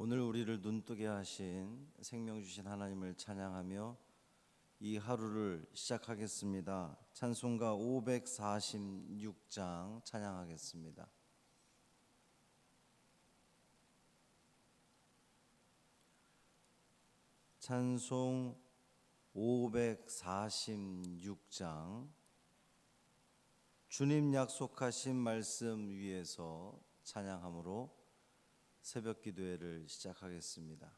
오늘 우리를 눈뜨게 하신 생명 주신 하나님을 찬양하며 이 하루를 시작하겠습니다. 찬송가 546장 찬양하겠습니다. 찬송 546장 주님 약속하신 말씀 위에서 찬양함으로 새벽 기도회를 시작하겠습니다.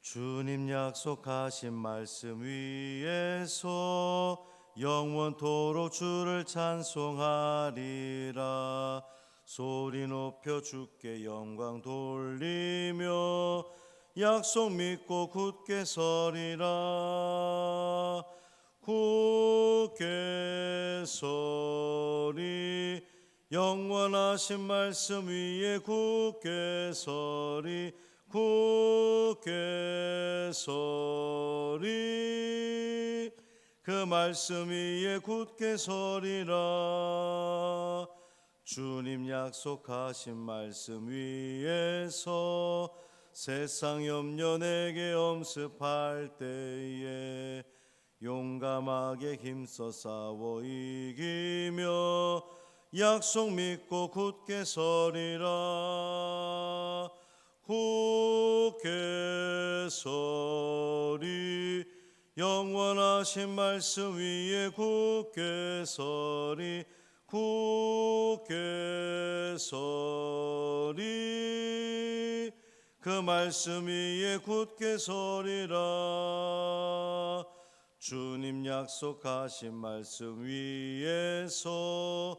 주님 약속하신 말씀 위에서 영원토록 주를 찬송하리라 소리 높여 주께 영광 돌리며 약속 믿고 굳게 서리라 굳게 서리 영원하신 말씀 위에 굳게 서리 굳게 서리. 그 말씀 위에 굳게 서리라. 주님 약속하신 말씀 위에서 세상 염려 내게 엄습할 때에 용감하게 힘써 싸워 이기며 약속 믿고 굳게 서리라. 굳게 서리. 영원하신 말씀 위에 굳게 서리. 굳게 서리. 그 말씀 위에 굳게 서리라. 주님 약속하신 말씀 위에서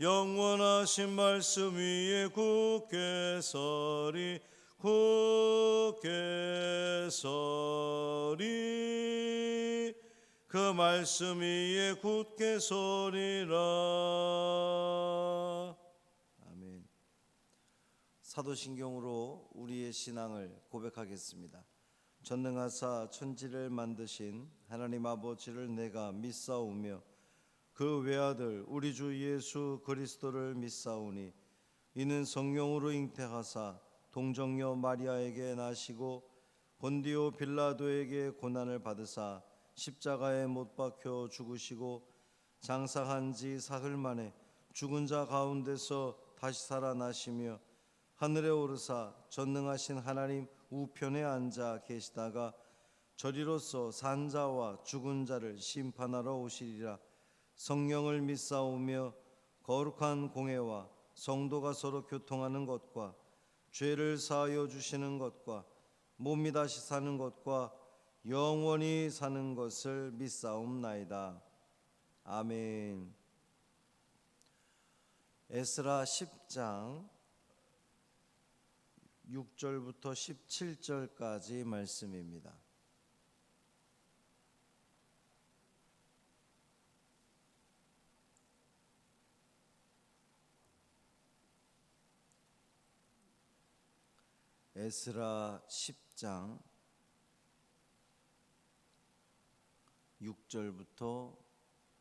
영원하신 말씀 위에 굳게 서리 굳게 서리 그 말씀 위에 굳게 서리라. 아멘. 사도신경으로 우리의 신앙을 고백하겠습니다. 전능하사 천지를 만드신 하나님 아버지를 내가 믿사오며 그 외아들 우리 주 예수 그리스도를 믿사오니 이는 성령으로 잉태하사 동정녀 마리아에게 나시고 본디오 빌라도에게 고난을 받으사 십자가에 못 박혀 죽으시고 장사한 지 사흘 만에 죽은 자 가운데서 다시 살아나시며 하늘에 오르사 전능하신 하나님 우편에 앉아 계시다가 저리로서 산자와 죽은 자를 심판하러 오시리라 성령을 믿사오며 거룩한 공회와 성도가 서로 교통하는 것과 죄를 사하여 주시는 것과 몸이 다시 사는 것과 영원히 사는 것을 믿사옵나이다. 아멘. 에스라 10장 6절부터 17절까지 말씀입니다. 에스라 10장 6절부터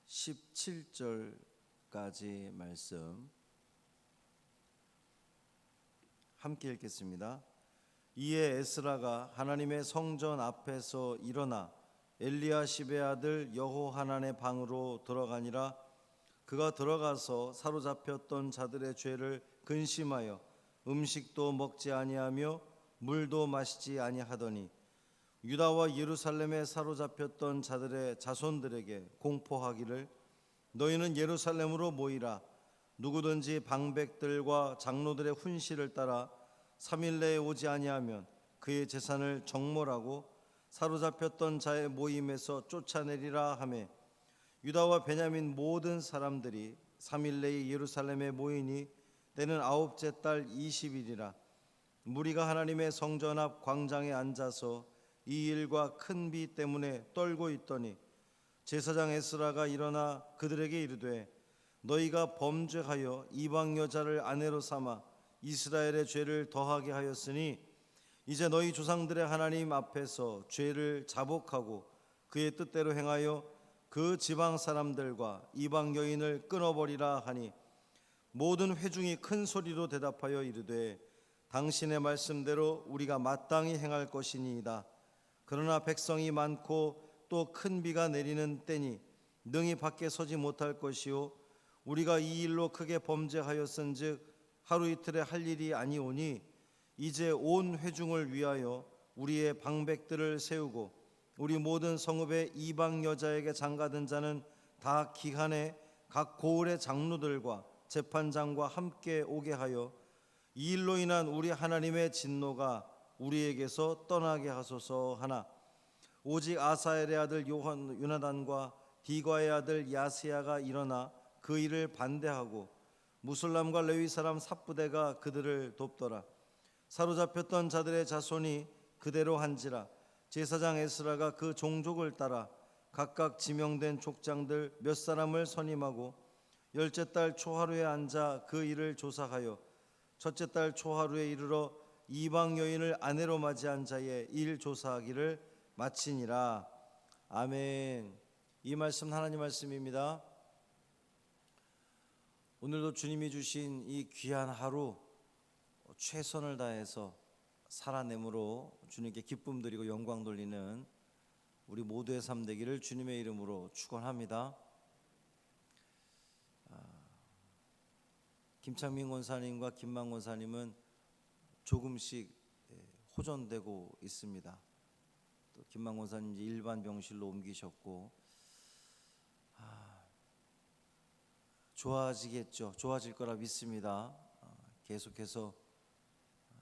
17절까지 말씀 함께 읽겠습니다. 이에 에스라가 하나님의 성전 앞에서 일어나 엘리야십의 아들 여호하난의 방으로 들어가니라 그가 들어가서 사로잡혔던 자들의 죄를 근심하여 음식도 먹지 아니하며 물도 마시지 아니하더니 유다와 예루살렘에 사로잡혔던 자들의 자손들에게 공포하기를 너희는 예루살렘으로 모이라. 누구든지 방백들과 장로들의 훈시를 따라 3일 내에 오지 아니하면 그의 재산을 정몰하고 사로잡혔던 자의 모임에서 쫓아내리라 하매 유다와 베냐민 모든 사람들이 3일 내에 예루살렘에 모이니 때는 아홉째 달 20일이라 무리가 하나님의 성전 앞 광장에 앉아서 이 일과 큰 비 때문에 떨고 있더니 제사장 에스라가 일어나 그들에게 이르되 너희가 범죄하여 이방 여자를 아내로 삼아 이스라엘의 죄를 더하게 하였으니 이제 너희 조상들의 하나님 앞에서 죄를 자복하고 그의 뜻대로 행하여 그 지방 사람들과 이방 여인을 끊어버리라 하니 모든 회중이 큰 소리로 대답하여 이르되 당신의 말씀대로 우리가 마땅히 행할 것이니이다. 그러나 백성이 많고 또 큰 비가 내리는 때니 능히 밖에 서지 못할 것이요 우리가 이 일로 크게 범죄하였은즉 하루 이틀에 할 일이 아니오니 이제 온 회중을 위하여 우리의 방백들을 세우고 우리 모든 성읍의 이방 여자에게 장가든 자는 다 기한에 각 고을의 장로들과 재판장과 함께 오게 하여 이 일로 인한 우리 하나님의 진노가 우리에게서 떠나게 하소서 하나. 오직 아사엘의 아들 요한 요나단과 디과의 아들 야스야가 일어나 그 일을 반대하고 무슬람과 레위 사람 삽부대가 그들을 돕더라. 사로잡혔던 자들의 자손이 그대로 한지라. 제사장 에스라가 그 종족을 따라 각각 지명된 족장들 몇 사람을 선임하고 열째 달 초하루에 앉아 그 일을 조사하여 첫째 달 초하루에 이르러 이방 여인을 아내로 맞이한 자의 일 조사하기를 마치니라 아멘. 이 말씀 하나님 말씀입니다. 오늘도 주님이 주신 이 귀한 하루 최선을 다해서 살아내므로 주님께 기쁨 드리고 영광 돌리는 우리 모두의 삶 되기를 주님의 이름으로 축원합니다. 김창민 권사님과 김만 권사님은 조금씩 예, 호전되고 있습니다. 또 김만 권사님 이제 일반 병실로 옮기셨고 아, 좋아지겠죠. 좋아질 거라 믿습니다. 아, 계속해서 아,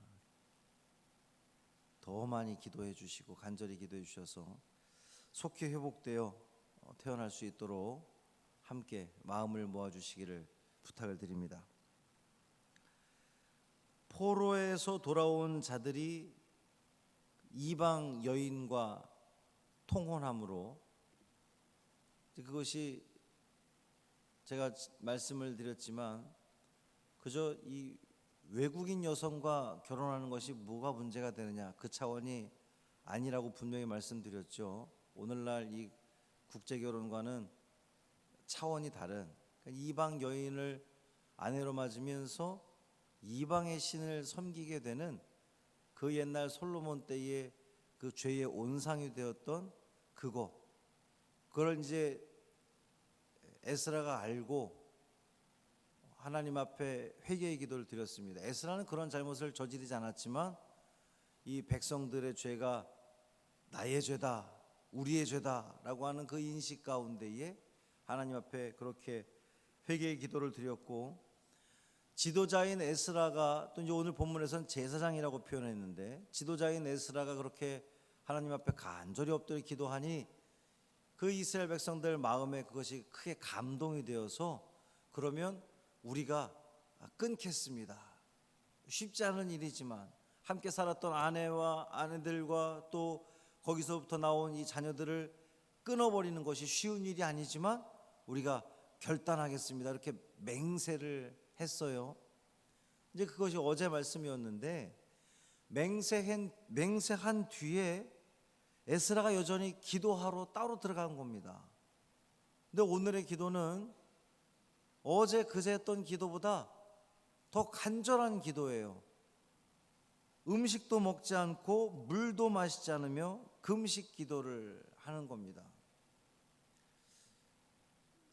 더 많이 기도해 주시고 간절히 기도해 주셔서 속히 회복되어 어, 태어날 수 있도록 함께 마음을 모아 주시기를 부탁을 드립니다. 포로에서 돌아온 자들이 이방 여인과 통혼함으로 그것이 제가 말씀을 드렸지만 그저 이 외국인 여성과 결혼하는 것이 뭐가 문제가 되느냐 그 차원이 아니라고 분명히 말씀드렸죠. 오늘날 이 국제 결혼과는 차원이 다른 그러니까 이방 여인을 아내로 맞으면서 이방의 신을 섬기게 되는 그 옛날 솔로몬 때의 그 죄의 온상이 되었던 그거 그걸 이제 에스라가 알고 하나님 앞에 회개의 기도를 드렸습니다. 에스라는 그런 잘못을 저지르지 않았지만 이 백성들의 죄가 나의 죄다, 우리의 죄다라고 하는 그 인식 가운데에 하나님 앞에 그렇게 회개의 기도를 드렸고 지도자인 에스라가 또 이제 오늘 본문에서는 제사장이라고 표현했는데 지도자인 에스라가 그렇게 하나님 앞에 간절히 엎드려 기도하니 그 이스라엘 백성들 마음에 그것이 크게 감동이 되어서 그러면 우리가 끊겠습니다. 쉽지 않은 일이지만 함께 살았던 아내와 아내들과 또 거기서부터 나온 이 자녀들을 끊어버리는 것이 쉬운 일이 아니지만 우리가 결단하겠습니다. 이렇게 맹세를 했어요. 이제 그것이 어제 말씀이었는데 맹세한 맹세한 뒤에 에스라가 여전히 기도하러 따로 들어간 겁니다. 근데 오늘의 기도는 어제 그제 했던 기도보다 더 간절한 기도예요. 음식도 먹지 않고 물도 마시지 않으며 금식 기도를 하는 겁니다.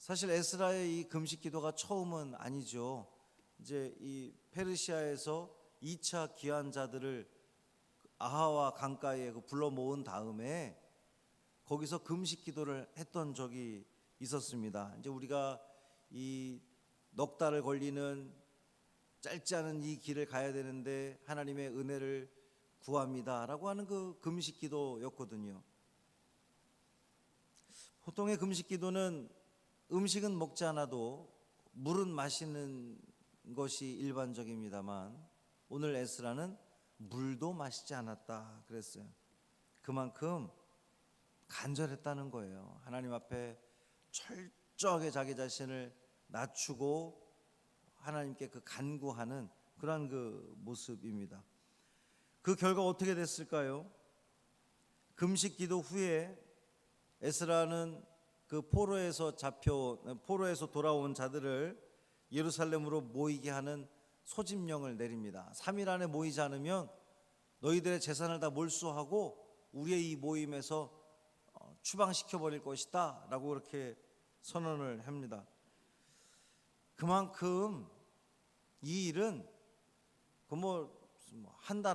사실 에스라의 이 금식 기도가 처음은 아니죠. 이제 이 페르시아에서 2차 귀한 자들을 아하와 강가에 그 불러 모은 다음에 거기서 금식 기도를 했던 적이 있었습니다. 이제 우리가 이 넉 달을 걸리는 짧지 않은 이 길을 가야 되는데 하나님의 은혜를 구합니다라고 하는 그 금식 기도였거든요. 보통의 금식 기도는 음식은 먹지 않아도 물은 마시는 것이 일반적입니다만 오늘 에스라는 물도 마시지 않았다 그랬어요. 그만큼 간절했다는 거예요. 하나님 앞에 철저하게 자기 자신을 낮추고 하나님께 그 간구하는 그러한 그 모습입니다. 그 결과 어떻게 됐을까요? 금식 기도 후에 에스라는 그 포로에서 잡혀 포로에서 돌아온 자들을 예루살렘으로 모이게 하는 소집령을 내립니다. 3일 안에 모이지 않으면 너희들의 재산을 다 몰수하고 우리의 이 모임에서 어, 추방시켜 버릴 것이다라고 그렇게 선언을 합니다. 그만큼 이 일은 그뭐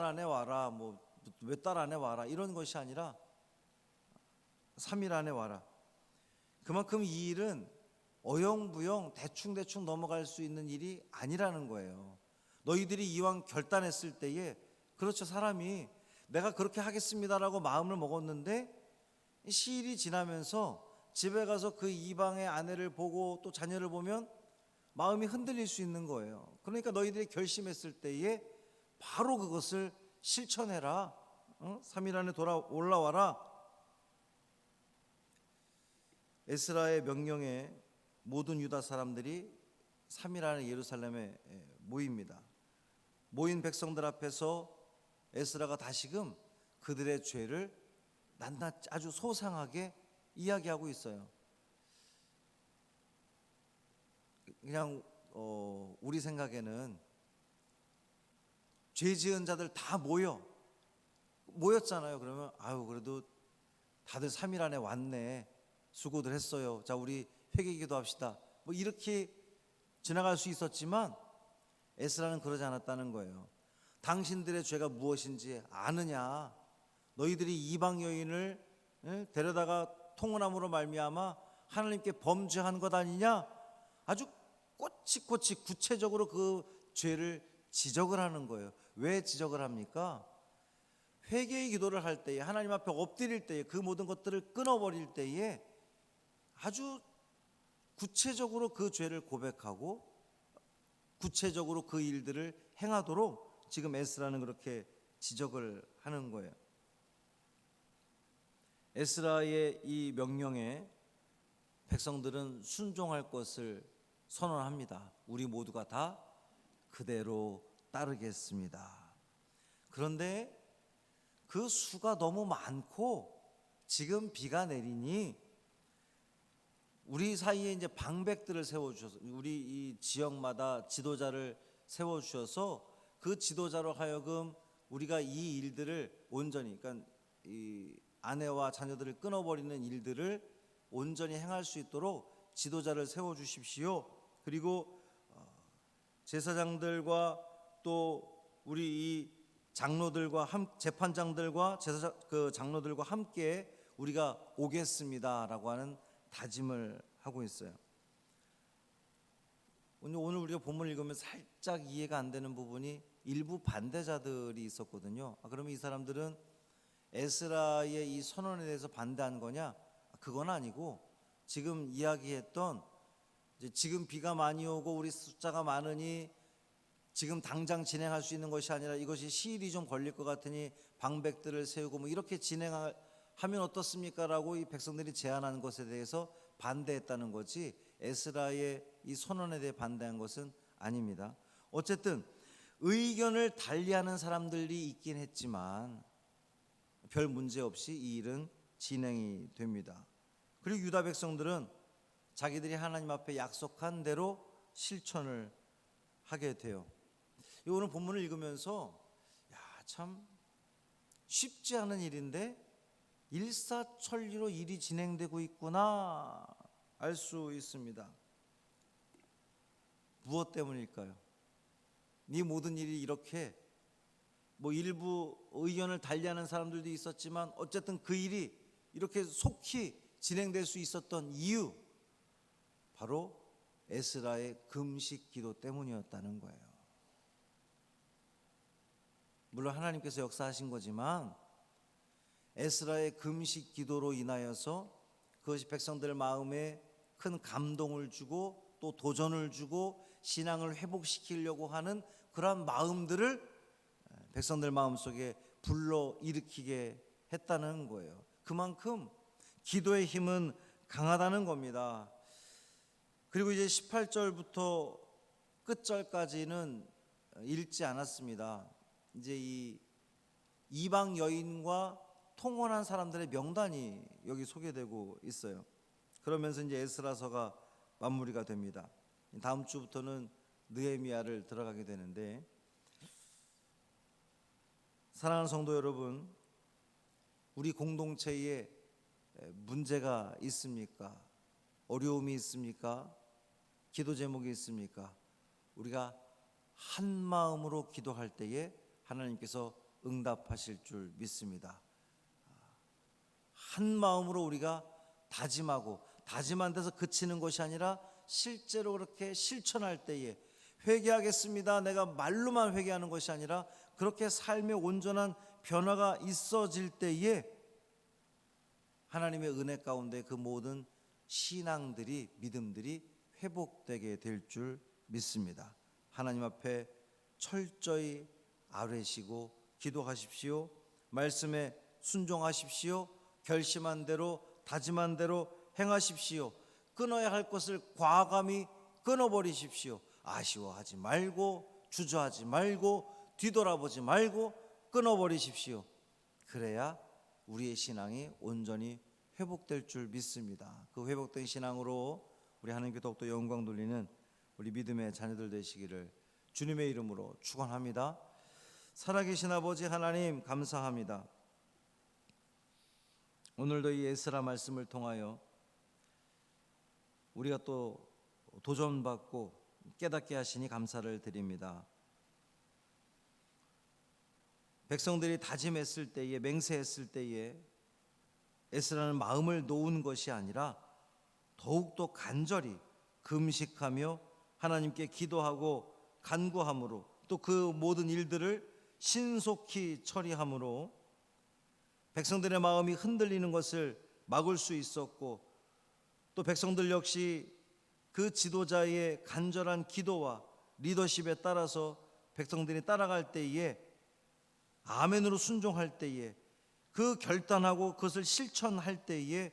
안에 와라 뭐 몇 달 안에 와라 이런 것이 아니라 3일 안에 와라. 그만큼 이 일은 어영부영 대충대충 넘어갈 수 있는 일이 아니라는 거예요. 너희들이 이왕 결단했을 때에 그렇죠 사람이 내가 그렇게 하겠습니다라고 마음을 먹었는데 시일이 지나면서 집에 가서 그 이방의 아내를 보고 또 자녀를 보면 마음이 흔들릴 수 있는 거예요. 그러니까 너희들이 결심했을 때에 바로 그것을 실천해라. 어? 3일 안에 돌아 올라와라. 에스라의 명령에 모든 유다 사람들이 3일 안에 예루살렘에 모입니다. 모인 백성들 앞에서 에스라가 다시금 그들의 죄를 낱낱 아주 소상하게 이야기하고 있어요. 그냥 어, 우리 생각에는 죄 지은 자들 다 모여 모였잖아요. 그러면 아유 그래도 다들 3일 안에 왔네. 수고들 했어요. 자, 우리 회개기도 합시다. 뭐 이렇게 지나갈 수 있었지만 에스라는 그러지 않았다는 거예요. 당신들의 죄가 무엇인지 아느냐? 너희들이 이방 여인을 예, 데려다가 통혼함으로 말미암아 하나님께 범죄한 것 아니냐? 아주 꼬치꼬치 구체적으로 그 죄를 지적을 하는 거예요. 왜 지적을 합니까? 회개의 기도를 할 때에 하나님 앞에 엎드릴 때에 그 모든 것들을 끊어버릴 때에 아주 구체적으로 그 죄를 고백하고 구체적으로 그 일들을 행하도록 지금 에스라는 그렇게 지적을 하는 거예요. 에스라의 이 명령에 백성들은 순종할 것을 선언합니다. 우리 모두가 다 그대로 따르겠습니다. 그런데 그 수가 너무 많고 지금 비가 내리니 우리 사이에 이제 방백들을 세워 주셔서 우리 이 지역마다 지도자를 세워 주셔서 그 지도자로 하여금 우리가 이 일들을 온전히 그러니까 이 아내와 자녀들을 끊어버리는 일들을 온전히 행할 수 있도록 지도자를 세워 주십시오. 그리고 어, 제사장들과 또 우리 이 장로들과 함, 재판장들과 제사 그 장로들과 함께 우리가 오겠습니다라고 하는 다짐을 하고 있어요. 오늘 오늘 우리가 본문을 읽으면 살짝 이해가 안 되는 부분이 일부 반대자들이 있었거든요. 아, 그러면 이 사람들은 에스라의 이 선언에 대해서 반대한 거냐? 그건 아니고 지금 이야기했던 지금 비가 많이 오고 우리 숫자가 많으니 지금 당장 진행할 수 있는 것이 아니라 이것이 시일이 좀 걸릴 것 같으니 방백들을 세우고 뭐 이렇게 진행 하면 어떻습니까 라고 이 백성들이 제안한 것에 대해서 반대했다는 거지 에스라의 이 선언에 대해 반대한 것은 아닙니다. 어쨌든 의견을 달리하는 사람들이 있긴 했지만 별 문제 없이 이 일은 진행이 됩니다. 그리고 유다 백성들은 자기들이 하나님 앞에 약속한 대로 실천을 하게 돼요. 이 오늘 본문을 읽으면서 야, 참 쉽지 않은 일인데 일사천리로 일이 진행되고 있구나 알 수 있습니다. 무엇 때문일까요? 이 모든 일이 이렇게 뭐 일부 의견을 달리하는 사람들도 있었지만 어쨌든 그 일이 이렇게 속히 진행될 수 있었던 이유 바로 에스라의 금식 기도 때문이었다는 거예요. 물론 하나님께서 역사하신 거지만 에스라의 금식 기도로 인하여서 그것이 백성들 마음에 큰 감동을 주고 또 도전을 주고 신앙을 회복시키려고 하는 그러한 마음들을 백성들 마음속에 불러 일으키게 했다는 거예요. 그만큼 기도의 힘은 강하다는 겁니다. 그리고 이제 18절부터 끝절까지는 읽지 않았습니다. 이제 이 이방 여인과 통혼한 사람들의 명단이 여기 소개되고 있어요. 그러면서 이제 에스라서가 마무리가 됩니다. 다음 주부터는 느헤미야를 들어가게 되는데 사랑하는 성도 여러분, 우리 공동체에 문제가 있습니까? 어려움이 있습니까? 기도 제목이 있습니까? 우리가 한 마음으로 기도할 때에 하나님께서 응답하실 줄 믿습니다. 한 마음으로 우리가 다짐하고 다짐한 데서 그치는 것이 아니라 실제로 그렇게 실천할 때에 회개하겠습니다. 내가 말로만 회개하는 것이 아니라 그렇게 삶의 온전한 변화가 있어질 때에 하나님의 은혜 가운데 그 모든 신앙들이 믿음들이 회복되게 될 줄 믿습니다. 하나님 앞에 철저히 아뢰시고 기도하십시오. 말씀에 순종하십시오. 결심한 대로 다짐한 대로 행하십시오. 끊어야 할 것을 과감히 끊어버리십시오. 아쉬워하지 말고 주저하지 말고 뒤돌아보지 말고 끊어버리십시오. 그래야 우리의 신앙이 온전히 회복될 줄 믿습니다. 그 회복된 신앙으로 우리 하나님께 더욱더 영광 돌리는 우리 믿음의 자녀들 되시기를 주님의 이름으로 축원합니다. 살아계신 아버지 하나님 감사합니다. 오늘도 이 에스라 말씀을 통하여 우리가 또 도전받고 깨닫게 하시니 감사를 드립니다. 백성들이 다짐했을 때에 맹세했을 때에 에스라는 마음을 놓은 것이 아니라 더욱더 간절히 금식하며 하나님께 기도하고 간구함으로 또 그 모든 일들을 신속히 처리함으로 백성들의 마음이 흔들리는 것을 막을 수 있었고 또 백성들 역시 그 지도자의 간절한 기도와 리더십에 따라서 백성들이 따라갈 때에 아멘으로 순종할 때에 그 결단하고 그것을 실천할 때에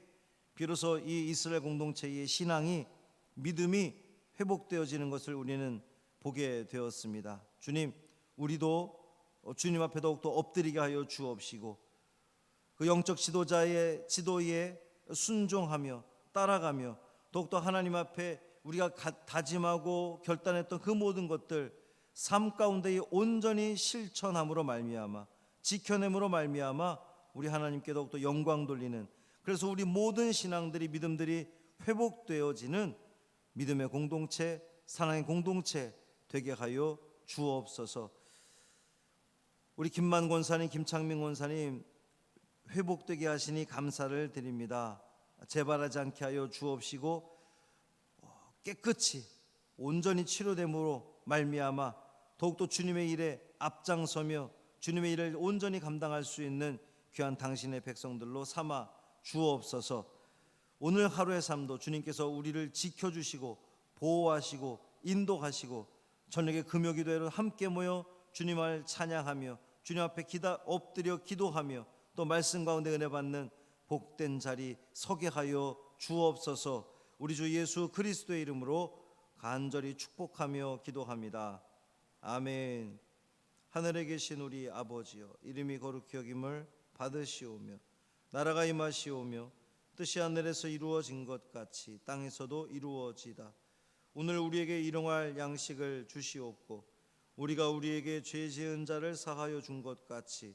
비로소 이 이스라엘 공동체의 신앙이 믿음이 회복되어지는 것을 우리는 보게 되었습니다. 주님, 우리도 주님 앞에 더욱더 엎드리게 하여 주옵시고 그 영적 지도자의 지도에 순종하며 따라가며 더욱더 하나님 앞에 우리가 다짐하고 결단했던 그 모든 것들 삶 가운데에 온전히 실천함으로 말미암아 지켜냄으로 말미암아 우리 하나님께 더욱더 영광 돌리는 그래서 우리 모든 신앙들이 믿음들이 회복되어지는 믿음의 공동체 사랑의 공동체 되게 하여 주옵소서. 우리 김만 권사님, 김창민 권사님 회복되게 하시니 감사를 드립니다. 재발하지 않게 하여 주옵시고 깨끗이 온전히 치료됨으로 말미암아 더욱더 주님의 일에 앞장서며 주님의 일을 온전히 감당할 수 있는 귀한 당신의 백성들로 삼아 주옵소서. 오늘 하루의 삶도 주님께서 우리를 지켜 주시고 보호하시고 인도하시고 저녁에 금요 기도회로 함께 모여 주님을 찬양하며 주님 앞에 기다 엎드려 기도하며 또 말씀 가운데 은혜 받는 복된 자리 서게 하여 주옵소서. 우리 주 예수 그리스도의 이름으로 간절히 축복하며 기도합니다. 아멘. 하늘에 계신 우리 아버지여 이름이 거룩히 여김을 받으시오며 나라가 임하시오며 뜻이 하늘에서 이루어진 것 같이 땅에서도 이루어지다. 오늘 우리에게 일용할 양식을 주시옵고 우리가 우리에게 죄 지은 자를 사하여 준 것 같이